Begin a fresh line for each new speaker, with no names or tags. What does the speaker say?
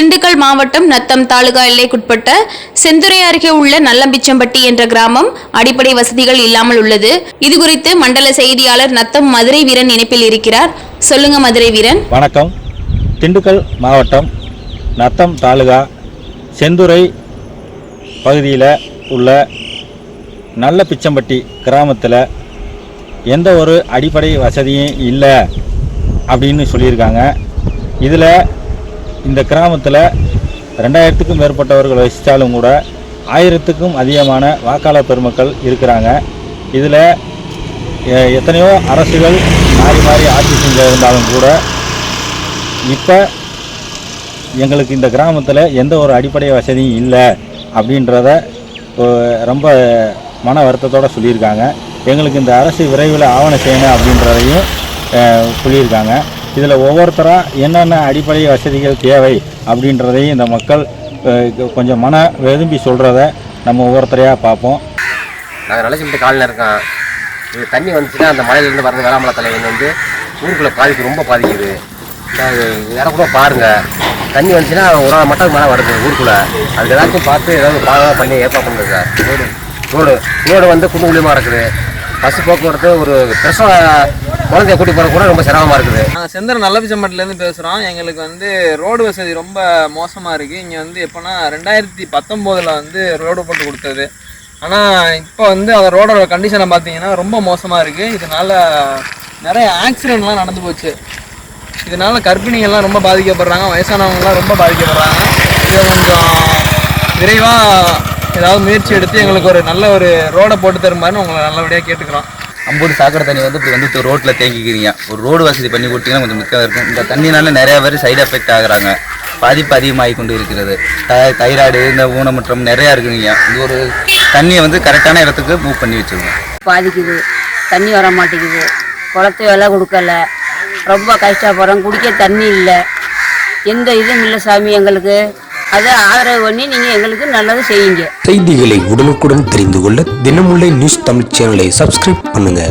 திண்டுக்கல் மாவட்டம் நத்தம் தாலுகா எல்லைக்குட்பட்ட செந்துறை அருகே உள்ள நல்லம்பிச்சம்பட்டி என்ற கிராமம் அடிப்படை வசதிகள் இல்லாமல் உள்ளது. இது குறித்து மண்டல செய்தியாளர் நத்தம் மதுரை வீரன் இணைப்பில் இருக்கிறார். சொல்லுங்க மதுரை வீரன்.
வணக்கம். திண்டுக்கல் மாவட்டம் நத்தம் தாலுகா செந்துறை பகுதியில் உள்ள நல்ல பிச்சம்பட்டி கிராமத்தில் எந்த ஒரு அடிப்படை வசதியும் இல்லை அப்படின்னு சொல்லியிருக்காங்க. இதில் இந்த கிராமத்தில் ரெண்டாயிரத்துக்கும் மேற்பட்டவர்கள் வசித்தாலும் கூட ஆயிரத்துக்கும் அதிகமான வாக்காளர் பெருமக்கள் இருக்கிறாங்க. இதில் எத்தனையோ அரசுகள் மாறி மாறி ஆட்சி செஞ்சிருந்தாலும் கூட இப்போ எங்களுக்கு இந்த கிராமத்தில் எந்த ஒரு அடிப்படை வசதியும் இல்லை அப்படின்றத ரொம்ப மன வருத்தத்தோடு சொல்லியிருக்காங்க. எங்களுக்கு இந்த அரசு விரைவில் ஆவணம் செய்யணும் அப்படின்றதையும் சொல்லியிருக்காங்க. இதில் ஒவ்வொருத்தராக என்னென்ன அடிப்படை வசதிகள் தேவை அப்படின்றதையும் இந்த மக்கள் கொஞ்சம் மன வெதும்பி சொல்கிறத நம்ம ஒவ்வொருத்தரையாக பார்ப்போம்.
நாங்கள் நிலச்சிட்டு காலில் இருக்கோம். இது தண்ணி வந்துச்சுன்னா அந்த மலையிலேருந்து வரது வேளாமலை தலைவன் வந்து ஊருக்குள்ளே பாதிக்கு ரொம்ப பாதிக்குது. வேற கூட பாருங்கள் தண்ணி வந்துச்சுன்னா ஒரு நாள் மட்டும் மழை வருது ஊருக்குள்ளே. அது எல்லாத்தையும் பார்த்து ஏதாவது பாதுகாப்பு பண்ணி ஏற்பாடு பண்ணுறது சார். ரோடு ரோடு ரோடு வந்து குண்டு குழியமாக இருக்குது. பஸ் போக்குவரத்து ஒரு பிரசவ குழந்தைய கூட்டி போகிறது கூட ரொம்ப சிரமமாக இருக்குது.
நாங்கள் செந்தர நல்லபிச்சம்பட்டிலேருந்து பேசுகிறோம் எங்களுக்கு வந்து ரோடு வசதி ரொம்ப மோசமாக இருக்குது இங்கே வந்து எப்போனா ரெண்டாயிரத்தி பத்தொம்போதில் வந்து ரோடு போட்டு கொடுத்தது. ஆனால் இப்போ வந்து அந்த ரோடோட கண்டிஷனை பார்த்தீங்கன்னா ரொம்ப மோசமாக இருக்குது இதனால் நிறைய ஆக்சிடெண்ட்லாம் நடந்து போச்சு. இதனால கர்ப்பிணிகள்லாம் ரொம்ப பாதிக்கப்படுறாங்க. வயசானவங்கலாம் ரொம்ப பாதிக்கப்படுறாங்க. இதை கொஞ்சம் விரைவாக ஏதாவது முயற்சி எடுத்து எங்களுக்கு ஒரு நல்ல ஒரு ரோடை போட்டு தருமாறுன்னு உங்களை நல்லபடியாக கேட்டுக்கிறோம்.
அம்போடு சாக்கடை தண்ணி வந்து இப்படி வந்து ரோட்டில் தேங்கிக்கிறீங்க. ஒரு ரோடு வசதி பண்ணி கொடுத்தீங்கன்னா கொஞ்சம் மிக்க இருக்கும். இந்த தண்ணினால நிறையா பேர் சைடு எஃபெக்ட் ஆகுறாங்க. பாதிப்பு அதிகமாகி கொண்டு இருக்கிறது த- தைராய்டு இந்த ஊனமுற்றம் நிறையா இருக்குங்க இது ஒரு தண்ணியை வந்து கரெக்டான இடத்துக்கு மூவ் பண்ணி வச்சிருக்கோம்
பாதிக்குது. தண்ணி வர மாட்டேங்குது. குளத்து வேலை கொடுக்கல. ரொம்ப கஷ்டப்படுறோம். குடிக்க தண்ணி இல்லை. எந்த இதுவும் இல்லை சாமி எங்களுக்கு. அதை ஆதரவு பண்ணி நீங்கள் எங்களுக்கு நல்லது செய்யுங்க.
செய்திகளை உடனுக்குடன் தெரிந்து கொள்ள தினமுல்லை நியூஸ் தமிழ் சேனலை சப்ஸ்கிரைப் பண்ணுங்க.